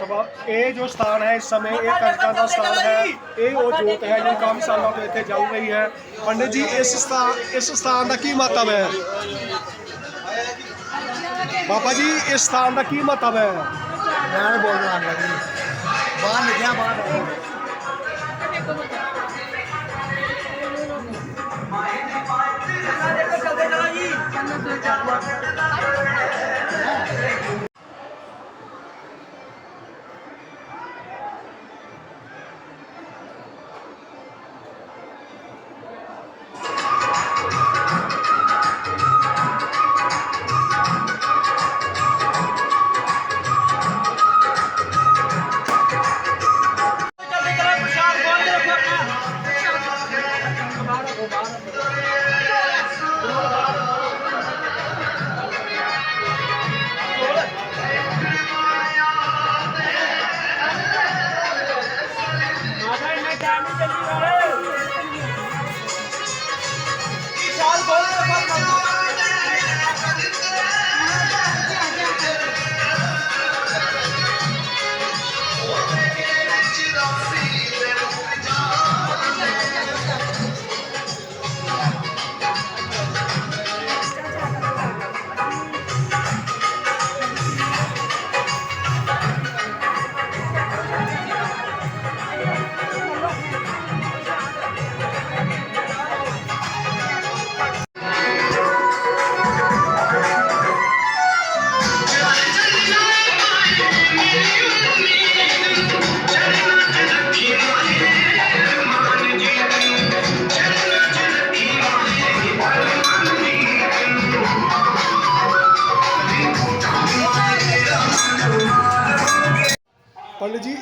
ਸਭਾ। ਇਹ ਜੋ ਸਥਾਨ ਹੈ, ਇਸ ਸਮੇਂ ਇਹ ਕੰਜਕਾਂ ਦਾ ਸਥਾਨ ਹੈ। ਇਹ ਉਹ ਜੋਤ ਹੈ ਜੋ ਕਾਫੀ ਸਾਲਾਂ ਤੋਂ ਇੱਥੇ ਚੱਲ ਰਹੀ ਹੈ। ਪੰਡਿਤ ਜੀ, ਇਸ ਸਥਾਨ ਇਸ ਸਥਾਨ ਦਾ ਕੀ ਮਹੱਤਵ ਹੈ? ਬਾਬਾ ਜੀ, ਇਸ ਸਥਾਨ ਦਾ ਕੀ ਮਹੱਤਵ ਹੈ? ਮੈਂ ਬੋਲ ਰਹਾ ਹਾਂ ਜੀ। ਬਾਹਰ ਲਿਖਿਆ ਬਾਹਰ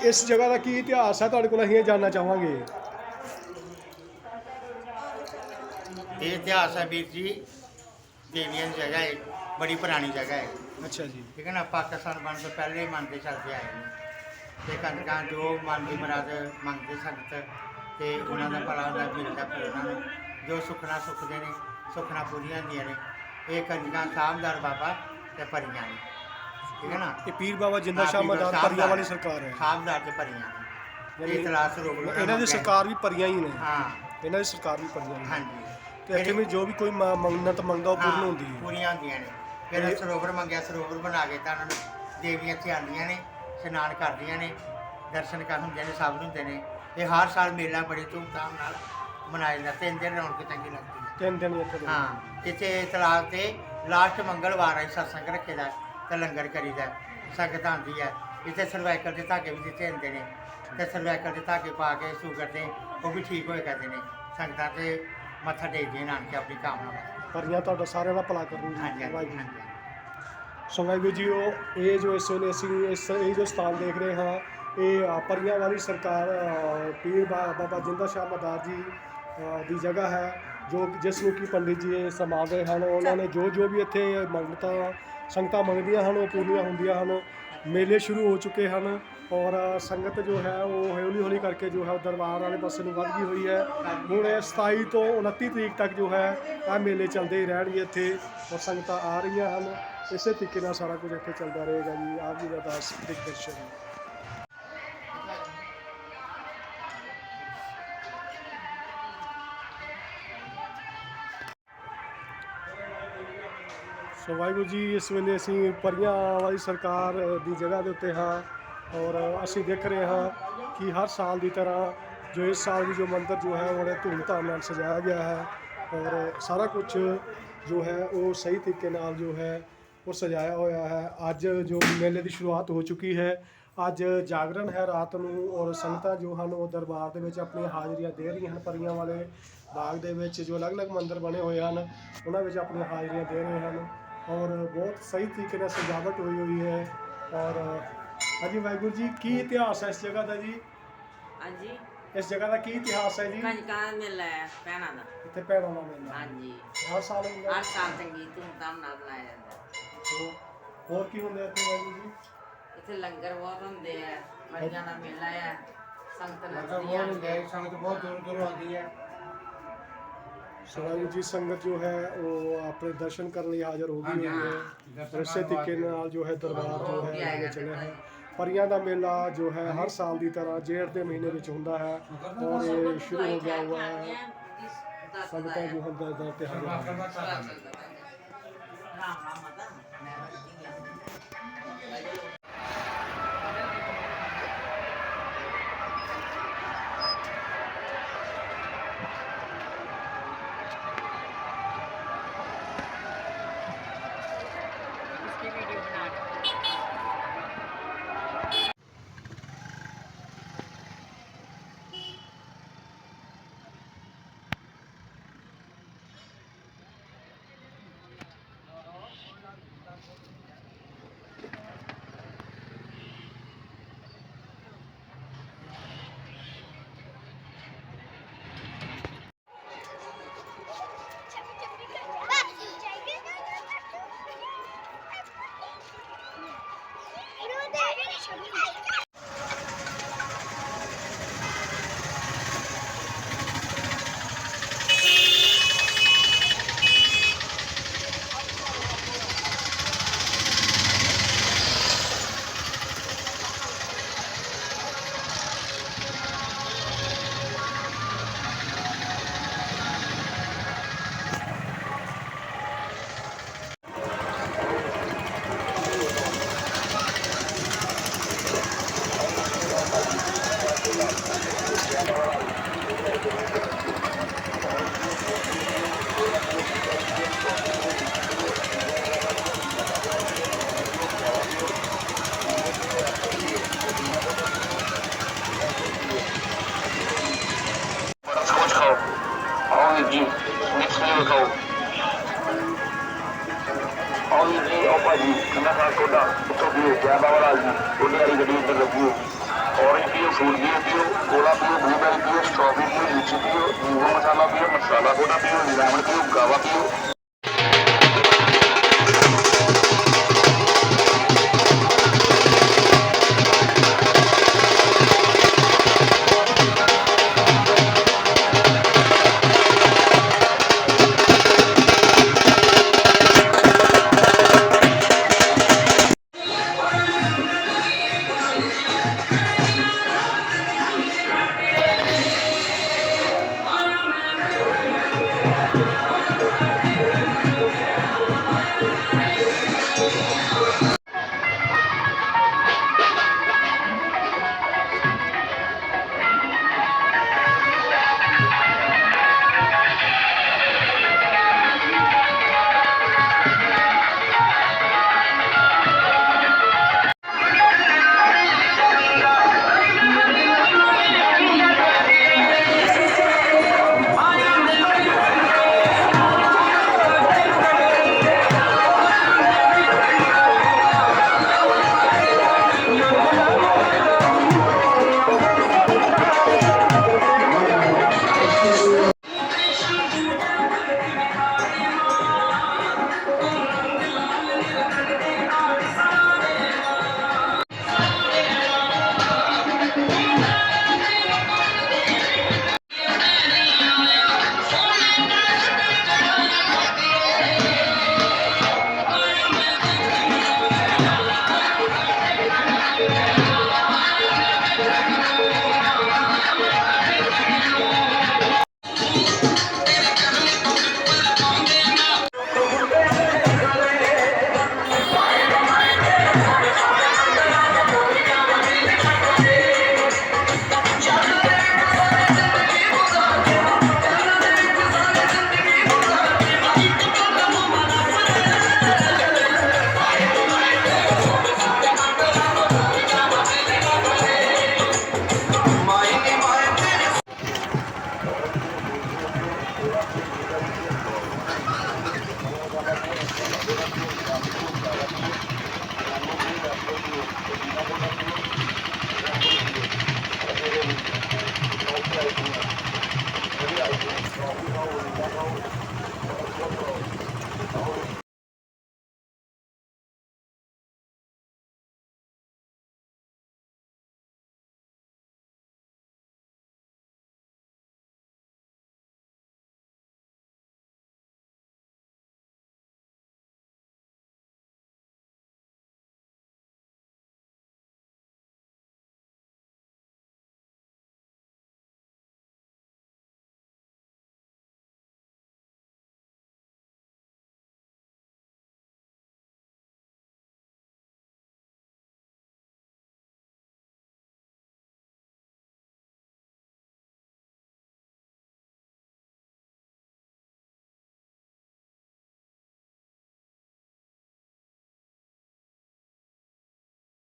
ਇਸ ਜਗ੍ਹਾ ਦਾ ਕੀ ਇਤਿਹਾਸ ਹੈ? ਤੁਹਾਡੇ ਕੋਲ ਅਸੀਂ ਇਹ ਜਾਣਨਾ ਚਾਹਾਂਗੇ। ਇਹ ਇਤਿਹਾਸ ਹੈ ਵੀਰ ਜੀ ਦੇਵੀਆਂ ਦੀ ਜਗ੍ਹਾ ਹੈ ਬੜੀ ਪੁਰਾਣੀ ਜਗ੍ਹਾ ਹੈ। ਅੱਛਾ ਜੀ। ਠੀਕ ਹੈ ਨਾ ਪਾਕਿਸਤਾਨ ਬਣਨ ਤੋਂ ਪਹਿਲੇ ਹੀ ਮੰਨਦੇ ਚੱਲਦੇ ਆਏ ਨੇ ਤੇ ਕੰਦਕਾਂ ਜੋ ਮਨ ਦੀ ਮੁਰਾਦ ਮੰਗਦੇ ਸੰਗਤ ਤੇ ਉਹਨਾਂ ਦਾ ਭਲਾ ਹੁੰਦਾ ਮਿਲਦਾ ਫਿਰ ਉਹਨਾਂ ਨੂੰ। ਜੋ ਸੁਖਣਾ ਸੁਖਦੇ ਨੇ ਸੁਖਣਾ ਪੂਰੀਆਂ ਹੁੰਦੀਆਂ ਨੇ। ਇਹ ਕੰਦਕਾਂ ਸਾਹਮਦਾਰ ਬਾਬਾ ਤੇ ਪਰੀਆਂ ਨੇ। ਠੀਕ ਹੈ ਨਾ? ਇਹ ਪੀਰ ਬਾਬਾ ਜਿੰਦਾ ਸ਼ਾਹ ਮਦਾਰ ਪਰੀਆਂ ਵਾਲੀ ਸਰਕਾਰ ਹੈ। ਸਾਹਮਦਾਰ ਤੇ ਪਰੀਆਂ ਨੇ। ਇਹ ਤਲਾਸ਼ ਰੋਗ ਲੋਕਾਂ ਇਹਨਾਂ ਦੀ ਸਰਕਾਰ ਵੀ ਪਰੀਆਂ ਹੀ ਨੇ। ਹਾਂ। ਇਹਨਾਂ ਦੀ ਸਰਕਾਰ ਵੀ ਪਰੀਆਂ ਹੀ ਨੇ। ਹਾਂਜੀ। ਤੇ ਇੱਥੇ ਵੀ ਜੋ ਵੀ ਕੋਈ ਮੰਨਤ ਮੰਗਦਾ ਉਹ ਪੂਰਨ ਹੁੰਦੀ ਹੈ। ਪੂਰੀਆਂ ਹੁੰਦੀਆਂ ਨੇ। ਫਿਰ ਸਰੋਵਰ ਮੰਗਿਆ ਸਰੋਵਰ ਬਣਾ ਕੇ ਤਾਂ ਉਹਨਾਂ ਨੂੰ ਦੇਵੀਆਂ ਇੱਥੇ ਆਉਂਦੀਆਂ ਨੇ ਇਸ਼ਨਾਨ ਕਰਦੀਆਂ ਨੇ ਦਰਸ਼ਨ ਕਰ ਹੁੰਦੇ ਨੇ ਸਭ ਨੂੰ ਹੁੰਦੇ ਨੇ। ਇਹ ਹਰ ਸਾਲ ਮੇਲਾ ਬੜੀ ਧੂਮਧਾਮ ਨਾਲ ਮਨਾਇਆ ਜਾਂਦਾ। ਤਿੰਨ ਦਿਨ ਰੌਣਕ ਚੰਗੀ ਲੱਗਦੀ ਹੈ। ਤਿੰਨ ਦਿਨ ਇੱਥੇ। ਹਾਂ ਇੱਥੇ ਤਲਾਬ ਤੇ ਲਾਸਟ ਮੰਗਲਵਾਰ ਹੈ ਸਤਸੰਗ ਰੱਖੇਦਾ ਤੇ ਲੰਗਰ ਕਰੀਦਾ ਸੰਗਤ ਆਉਂਦੀ ਹੈ ਇੱਥੇ ਸਰਵਾਈਕਲ ਦੇ ਧਾਗੇ ਵੀ ਦਿੱਤੇ ਹੁੰਦੇ ਨੇ। ਤੇ ਸਰਵਾਈਕਲ ਦੇ ਧਾਗੇ ਪਾ ਕੇ ਸ਼ੂਗਰ ਤੇ ਉਹ ਵੀ ਠੀਕ ਹੋਏ ਕਰਦੇ ਨੇ। ਸੰਗਤਾਂ ਤੇ ਮੱਥਾ ਟੇਕਦੇ ਨੇ ਆਣ ਕੇ ਆਪਣੀ ਕਾਮਨਾ ਵਾਸਤੇ ਪਰੀਆਂ ਤੁਹਾਡਾ ਸਾਰਿਆਂ ਦਾ ਭਲਾ ਕਰਨ। ਹਾਂਜੀ ਜੀ ਵਾਹਿਗੁਰੂ ਹਾਂਜੀ। ਸੋ ਵਾਹਿਗੁਰੂ ਜੀ ਉਹ ਇਹ ਜੋ ਇਸ ਵੇਲੇ ਅਸੀਂ ਇਸ ਇਹ ਜੋ ਸਥਾਨ ਦੇਖ ਰਹੇ ਹਾਂ ਇਹ ਅ, ਪਰੀਆਂ ਵਾਲੀ ਸਰਕਾਰ ਅ, ਪੀਰ ਬਾ- ਬਾਬਾ ਜਿੰਦਾ ਸ਼ਾਹ ਮਦਾਰ ਜੀ ਅ, ਦੀ ਜਗ੍ਹਾ ਹੈ ਜੋ ਜਿਸ ਨੂੰ ਕਿ ਪੰਡਿਤ ਜੀ ਇਹ ਸਮਾਦੇ ਹਨ। ਉਹਨਾਂ ਨੇ ਜੋ ਜੋ ਵੀ ਇੱਥੇ ਮੰਗਤਾਂ ਸੰਗਤਾਂ ਮੰਗਦੀਆਂ ਹਨ, ਉਹ ਪੂਰੀਆਂ ਹੁੰਦੀਆਂ ਹਨ, ਮੇਲੇ ਸ਼ੁਰੂ ਹੋ ਚੁੱਕੇ ਹਨ ਔਰ ਸੰਗਤ ਜੋ ਹੈ ਉਹ ਹੌਲੀ ਹੌਲੀ ਕਰਕੇ ਜੋ ਹੈ ਉਹ ਦਰਬਾਰ ਵਾਲੇ ਪਾਸੇ ਨੂੰ ਵੱਧ ਗਈ ਹੋਈ ਹੈ। ਹੁਣ ਇਹ 27 ਤੋਂ 29 ਤਰੀਕ ਤੱਕ ਜੋ ਹੈ ਆ ਮੇਲੇ ਚੱਲਦੇ ਹੀ ਰਹਿਣਗੇ ਇੱਥੇ ਔਰ ਸੰਗਤਾਂ ਆ ਰਹੀਆਂ ਹਨ। ਇਸੇ ਤਰੀਕੇ ਨਾਲ ਸਾਰਾ ਕੁਝ ਇੱਥੇ ਚੱਲਦਾ ਰਹੇਗਾ ਜੀ। ਆਪ ਜੀ ਦਾ ਦਾਸ ਦਿਗਦਰਸ਼ਨ। ਸੋ ਵਾਹਿਗੁਰੂ ਜੀ, ਇਸ ਵੇਲੇ ਅਸੀਂ ਪਰੀਆਂ ਵਾਲੀ ਸਰਕਾਰ ਦੀ ਜਗ੍ਹਾ ਦੇ ਉੱਤੇ ਹਾਂ ਔਰ ਅਸੀਂ ਦੇਖ ਰਹੇ ਹਾਂ ਕਿ ਹਰ ਸਾਲ ਦੀ ਤਰ੍ਹਾਂ ਜੋ ਇਸ ਸਾਲ ਵੀ ਜੋ ਮੰਦਰ ਜੋ ਹੈ ਬੜੇ ਧੂਮਧਾਮ ਨਾਲ ਸਜਾਇਆ ਗਿਆ ਹੈ ਔਰ ਸਾਰਾ ਕੁਝ ਜੋ ਹੈ, ਉਹ ਸਹੀ ਤਰੀਕੇ ਨਾਲ ਜੋ ਹੈ, ਉਹ ਸਜਾਇਆ ਹੋਇਆ ਹੈ। ਅੱਜ ਜੋ ਮੇਲੇ ਦੀ ਸ਼ੁਰੂਆਤ ਹੋ ਚੁੱਕੀ ਹੈ, ਅੱਜ ਜਾਗਰਣ ਹੈ ਰਾਤ ਨੂੰ ਔਰ ਸੰਗਤਾਂ ਜੋ ਹਨ, ਉਹ ਦਰਬਾਰ ਦੇ ਵਿੱਚ ਆਪਣੀਆਂ ਹਾਜ਼ਰੀਆਂ ਦੇ ਰਹੀਆਂ ਹਨ। ਪਰੀਆਂ ਵਾਲੇ ਬਾਗ ਦੇ ਵਿੱਚ ਜੋ ਅਲੱਗ-ਅਲੱਗ ਮੰਦਰ ਬਣੇ ਹੋਏ ਹਨ, ਉਹਨਾਂ ਵਿੱਚ ਆਪਣੀਆਂ ਹਾਜ਼ਰੀਆਂ ਦੇ ਰਹੇ ਹਨ। ਔਰ ਬਹੁਤ ਸਹੀ ਤਰੀਕੇ ਨਾਲ ਸਜਾਵਟ ਹੋਈ ਹੋਈ ਹੈ। ਔਰ ਹਾਂਜੀ ਵਾਹਿਗੁਰੂ ਜੀ ਕੀ ਇਤਿਹਾਸ ਹੈ ਇਸ ਜਗ੍ਹਾ ਦਾ ਜੀ? ਹਾਂਜੀ। ਇਸ ਜਗ੍ਹਾ ਦਾ ਕੀ ਇਤਿਹਾਸ ਹੈ ਜੀ? ਕੰਜਕਾਂ ਮੇਲਾ ਹੈ ਭੈਣਾਂ ਦਾ। ਇੱਥੇ ਭੈਣਾਂ ਦਾ ਮੇਲਾ। ਹਾਂਜੀ। ਹਰ ਸਾਲ ਹੁੰਦਾ ਹਰ ਸਾਲ ਚੰਗੀ ਧੂਮਧਾਮ ਨਾਲ ਮਨਾਇਆ ਜਾਂਦਾ ਹੋਰ ਕੀ ਹੁੰਦਾ ਇੱਥੇ ਵਾਹਿਗੁਰੂ ਜੀ? ਇੱਥੇ ਲੰਗਰ ਬਹੁਤ ਹੁੰਦੇ ਆ ਮੱਝਾਂ ਦਾ ਮੇਲਾ ਹੈ ਸੰਗਤ ਆ, ਸੰਗਤ ਬਹੁਤ ਦੂਰ ਦੂਰ ਆਉਂਦੀ ਹੈ। ਸੋ ਵਾਹਿਗੁਰੂ ਜੀ ਸੰਗਤ ਜੋ ਹੈ ਉਹ ਆਪਣੇ ਦਰਸ਼ਨ ਕਰਨ ਲਈ ਹਾਜ਼ਰ ਹੋ ਗਈ ਹੋਈ ਹੈ। ਔਰ ਇਸੇ ਤਰੀਕੇ ਨਾਲ ਜੋ ਹੈ ਦਰਬਾਰ ਜੋ ਹੈ ਲਾਗੇ ਚੱਲਿਆ ਹੈ। ਪਰੀਆਂ ਦਾ ਮੇਲਾ ਜੋ ਹੈ ਹਰ ਸਾਲ ਦੀ ਤਰ੍ਹਾਂ ਜੇਠ ਦੇ ਮਹੀਨੇ ਵਿੱਚ ਹੁੰਦਾ ਹੈ। ਔਰ ਇਹ ਸ਼ੁਰੂ ਹੋ ਗਿਆ ਹੁआ ਹੈ। ਸੰਗਤਾਂ ਜੋ ਹਨ ਦਰ ਦਰ ਆਓ ਜੀ ਮਿਕਸ ਨਹੀਂ ਖਾਓ ਜੀ ਆਓ ਭਾਜੀ ਕਿੰਨਾ ਖਾ ਕੋਡਾ ਉੱਥੋਂ ਵੀ ਜੈ ਬਾਬਾ ਲਾਲ ਜੀ ਉਹਦੀ ਵਾਲੀ ਗੱਡੀ ਉੱਤੇ ਲੱਗੂ ਔਰੰਜ ਪੀਓ ਫੂਡ ਪੀਓ ਪੀਓ ਕੋਲਾ ਪੀਓ ਬਲੂਬੈਰੀ ਪੀਓ ਸਟ੍ਰਾਬੇਰੀ ਪੀਓ ਲੀਚੀ ਪੀਓ ਨਿੰਬੂ ਮਸਾਲਾ ਪੀਓ ਮਸਾਲਾ ਕੋਡਾ ਪੀਓ ਲੈਮਨ ਪੀਓ ਗਾਵਾ ਪੀਓ